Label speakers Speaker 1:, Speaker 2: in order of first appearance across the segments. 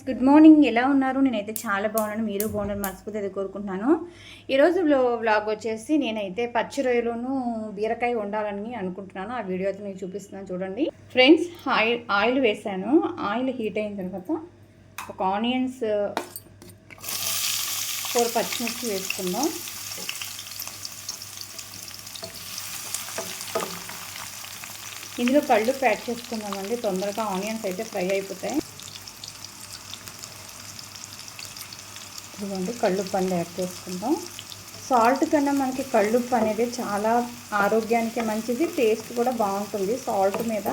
Speaker 1: Friends good morning. ఎలా ఉన్నారు? నేనైతే చాలా బాగున్నాను. మీరు బాగున్నారు మనస్ఫూర్తి అది కోరుకుంటున్నాను. ఈరోజు వ్లో వ్లాగ్ వచ్చేసి నేనైతే పచ్చి రొయ్యలోను బీరకాయ వండాలని అనుకుంటున్నాను. ఆ వీడియో అయితే మీకు చూపిస్తున్నాను చూడండి. ఫ్రెండ్స్ ఆయిల్ ఆయిల్ వేసాను ఆయిల్ హీట్ అయిన తర్వాత ఒక ఆనియన్స్ ఫోర్ పచ్చిమిర్చి వేసుకుందాం. ఇందులో కళ్ళు ప్యాక్ చేసుకుందామండి. తొందరగా ఆనియన్స్ అయితే ఫ్రై అయిపోతాయి. ఇదిగోండి కళ్ళుప్పు అనేది యాడ్ చేసుకుందాం. సాల్ట్ కన్నా మనకి కళ్ళుప్పు అనేది చాలా ఆరోగ్యానికి మంచిది టేస్ట్ కూడా బాగుంటుంది. సాల్ట్ మీద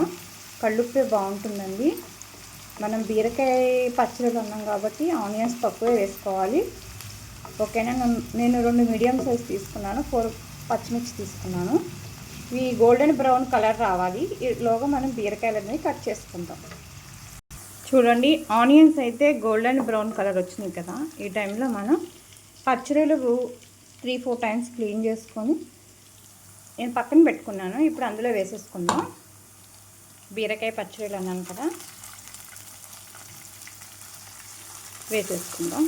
Speaker 1: కళ్ళుప్పే బాగుంటుందండి. మనం బీరకాయ పచ్చడిలో ఉన్నాం కాబట్టి ఆనియన్స్ తక్కువే వేసుకోవాలి. ఓకేనా? నేను రెండు మీడియం సైజ్ తీసుకున్నాను ఫోర్ పచ్చిమిర్చి తీసుకున్నాను. ఇవి గోల్డెన్ బ్రౌన్ కలర్ రావాలి. ఈలోగా మనం బీరకాయలు అనేది కట్ చేసుకుందాం. చూడండి ఆనియన్స్ అయితే గోల్డెన్ బ్రౌన్ కలర్ వచ్చినాయి కదా. ఈ టైంలో మనం పచ్చడిలు త్రీ ఫోర్ టైమ్స్ క్లీన్ చేసుకొని నేను పక్కన పెట్టుకున్నాను. ఇప్పుడు అందులో వేసేసుకుందాం. బీరకాయ పచ్చడిలు అన్నాను కదా. వేసేసుకుందాం.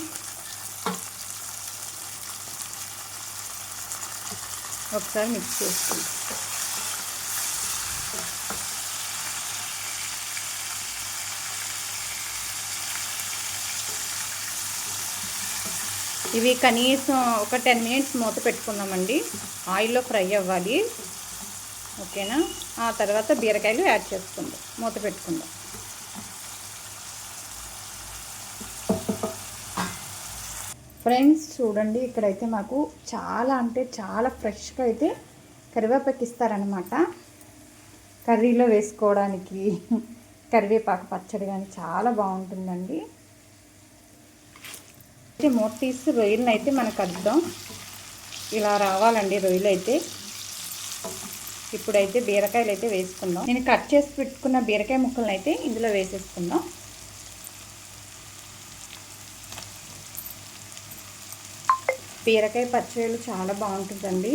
Speaker 1: ఒకసారి మిక్స్ చేసుకుందాం. ఇవి కనీసం ఒక టెన్ మినిట్స్ మూత పెట్టుకుందామండి. ఆయిల్లో ఫ్రై అవ్వాలి. ఓకేనా? ఆ తర్వాత బీరకాయలు యాడ్ చేసుకుందాం. మూత పెట్టుకుందాం. ఫ్రెండ్స్ చూడండి ఇక్కడైతే మాకు చాలా అంటే చాలా ఫ్రెష్గా అయితే కరివేపాకు ఇస్తారనమాట కర్రీలో వేసుకోవడానికి. కరివేపాకు పచ్చడి కానీ చాలా బాగుంటుందండి. మూత తీసి రొయ్యలను అయితే మనకు అద్దాం ఇలా రావాలండి రొయ్యలు అయితే. ఇప్పుడైతే బీరకాయలు అయితే వేసుకుందాం. నేను కట్ చేసి పెట్టుకున్న బీరకాయ ముక్కలను అయితే ఇందులో వేసేసుకుందాం. బీరకాయ పచ్చడి చాలా బాగుంటుందండి.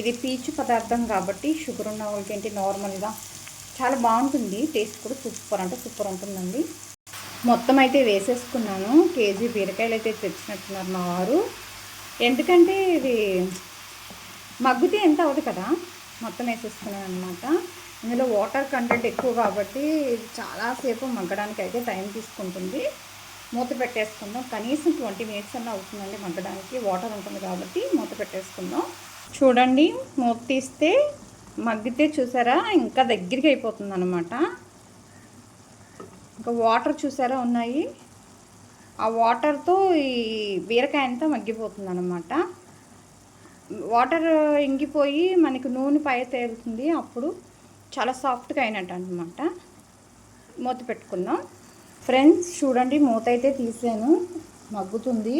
Speaker 1: ఇది పీచు పదార్థం కాబట్టి షుగర్ ఉన్న వాళ్ళకి ఏంటి నార్మల్గా చాలా బాగుంటుంది. టేస్ట్ కూడా సూపర్ అంటే సూపర్ ఉంటుందండి. మొత్తం అయితే వేసేసుకున్నాను. కేజీ బీరకాయలు అయితే తెచ్చినట్టున్నారు మా వారు. ఎందుకంటే ఇది మగ్గితే ఎంత అవదు కదా? మొత్తం వేసేసుకున్నాను అనమాట ఇందులో వాటర్ కంటెంట్ ఎక్కువ కాబట్టి చాలాసేపు మగ్గడానికి అయితే టైం తీసుకుంటుంది. మూత పెట్టేసుకుందాం. కనీసం ట్వంటీ మినిట్స్ అన్న అవుతుందండి మగ్గడానికి. వాటర్ ఉంటుంది కాబట్టి మూత పెట్టేసుకుందాం. చూడండి మూత తీస్తే మగ్గితే చూసారా? ఇంకా దగ్గరికి అయిపోతుంది అనమాట ఇంకా వాటర్ చూసారా ఉన్నాయి? ఆ వాటర్తో ఈ బీరకాయ అంతా మగ్గిపోతుంది అనమాట వాటర్ ఇంగిపోయి మనకి నూనె పై తేలుతుంది. అప్పుడు చాలా సాఫ్ట్గా అయినట్టు అనమాట మూత పెట్టుకుందాం. ఫ్రెండ్స్ చూడండి మూత అయితే తీసాను. మగ్గుతుంది.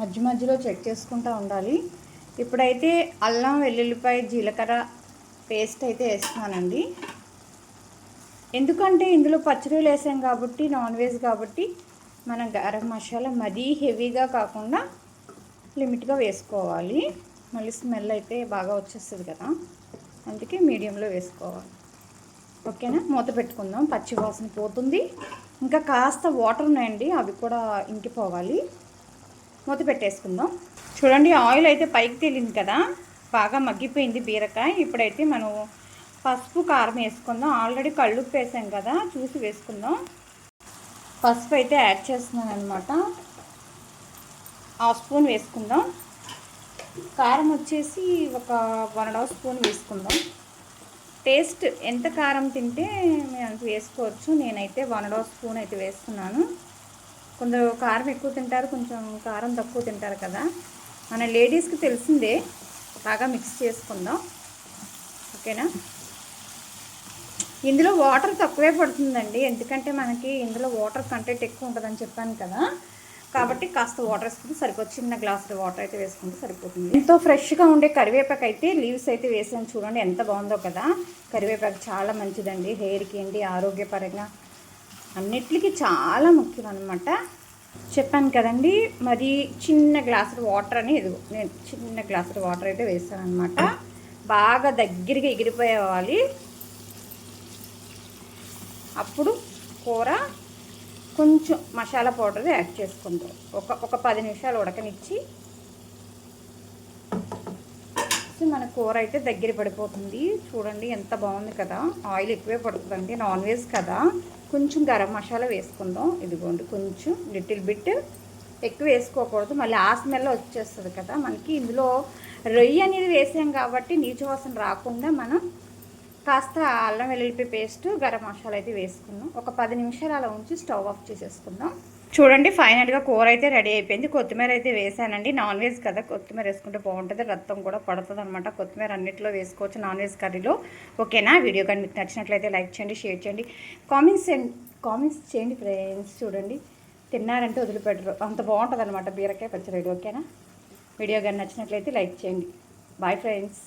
Speaker 1: మధ్య మధ్యలో చెక్ చేసుకుంటూ ఉండాలి. ఇప్పుడైతే అల్లం వెల్లుల్లిపాయ జీలకర్ర పేస్ట్ అయితే వేస్తున్నానండి. ఎందుకంటే ఇందులో పచ్చడిలు వేసాం కాబట్టి నాన్ వెజ్ కాబట్టి మనం గరం మసాలా మరీ హెవీగా కాకుండా లిమిట్గా వేసుకోవాలి. మళ్ళీ స్మెల్ అయితే బాగా వచ్చేస్తుంది కదా. అందుకే మీడియంలో వేసుకోవాలి. ఓకేనా? మూత పెట్టుకుందాం. పచ్చి వాసన పోతుంది. ఇంకా కాస్త వాటర్ ఉన్నాయండి అవి కూడా ఇంకిపోవాలి. మూత పెట్టేసుకుందాం. చూడండి ఆయిల్ అయితే పైకి తేలింది కదా. బాగా మగ్గిపోయింది బీరకాయ. ఇప్పుడైతే మనం పసుపు కారం వేసుకుందాం. ఆల్రెడీ కళ్ళు వేసాం కదా చూసి వేసుకుందాం. పసుపు అయితే యాడ్ చేస్తున్నాను అనమాట హాఫ్ స్పూన్ వేసుకుందాం. కారం వచ్చేసి ఒక వన్ అండ్ హాఫ్ స్పూన్ వేసుకుందాం. టేస్ట్ ఎంత కారం తింటే మేము అంత వేసుకోవచ్చు. నేనైతే వన్ అండ్ హాఫ్ స్పూన్ అయితే వేస్తున్నాను. కొందరు కారం ఎక్కువ తింటారు కొంచెం కారం తక్కువ తింటారు కదా. మన లేడీస్కి తెలిసిందే బాగా మిక్స్ చేసుకుందాం. ఓకేనా? ఇందులో వాటర్ తక్కువే పడుతుందండి. ఎందుకంటే మనకి ఇందులో వాటర్ కంటెంట్ ఎక్కువ ఉంటుందని చెప్పాను కదా. కాబట్టి కాస్త వాటర్ వేసుకుంటే సరిపోతుంది. చిన్న గ్లాసులో వాటర్ అయితే వేసుకుంటే సరిపోతుంది. ఎంతో ఫ్రెష్గా ఉండే కరివేపాకు అయితే లీవ్స్ అయితే వేసాను. చూడండి ఎంత బాగుందో కదా. కరివేపాకు చాలా మంచిదండి. హెయిర్కి ఏంటి ఆరోగ్యపరంగా అన్నిటికీ చాలా ముఖ్యం అనమాట చెప్పాను కదండి మరి చిన్న గ్లాసు వాటర్ అని ఇది నేను చిన్న గ్లాసులు వాటర్ అయితే వేసాను అనమాట బాగా దగ్గరగా ఎగిరిపోయేవాలి అప్పుడు కూర కొంచెం మసాలా పౌడర్ యాడ్ చేసుకుందాం. ఒక ఒక పది నిమిషాలు ఉడకనిచ్చి సో మన కూర అయితే దగ్గర పడిపోతుంది. చూడండి ఎంత బాగుంది కదా. ఆయిల్ ఎక్కువే పడుతుందండి. నాన్ వెజ్ కదా. కొంచెం గరం మసాలా వేసుకుందాం. ఇదిగోండి కొంచెం లిటిల్ బిట్ ఎక్కువ వేసుకోకూడదు. మళ్ళీ ఆ స్మెల్ వచ్చేస్తుంది కదా. మనకి ఇందులో రొయ్యి అనేది వేసాం కాబట్టి నీచు వాసన రాకుండా మనం కాస్త అల్లం వెల్లుల్లి పేస్ట్ గరం మసాలా అయితే వేసుకున్నాం. ఒక పది నిమిషాలు అలా ఉంచి స్టవ్ ఆఫ్ చేసేసుకుందాం. చూడండి ఫైనల్గా కూర అయితే రెడీ అయిపోయింది. కొత్తిమీర అయితే వేసానండి. నాన్ వెజ్ కదా కొత్తిమీర వేసుకుంటే బాగుంటుంది. రక్తం కూడా పడుతుంది అనమాట కొత్తిమీర అన్నింటిలో వేసుకోవచ్చు నాన్ వెజ్ కర్రీలో. ఓకేనా? వీడియో కానీ మీకు నచ్చినట్లయితే లైక్ చేయండి షేర్ చేయండి. కామెంట్స్ కామెంట్స్ చేయండి ఫ్రెండ్స్. చూడండి తిన్నారంటే వదిలిపెట్టరు. అంత బాగుంటుంది అనమాట బీరకాయ పచ్చడి ఓకేనా? వీడియో కానీ నచ్చినట్లయితే లైక్ చేయండి. Bye friends.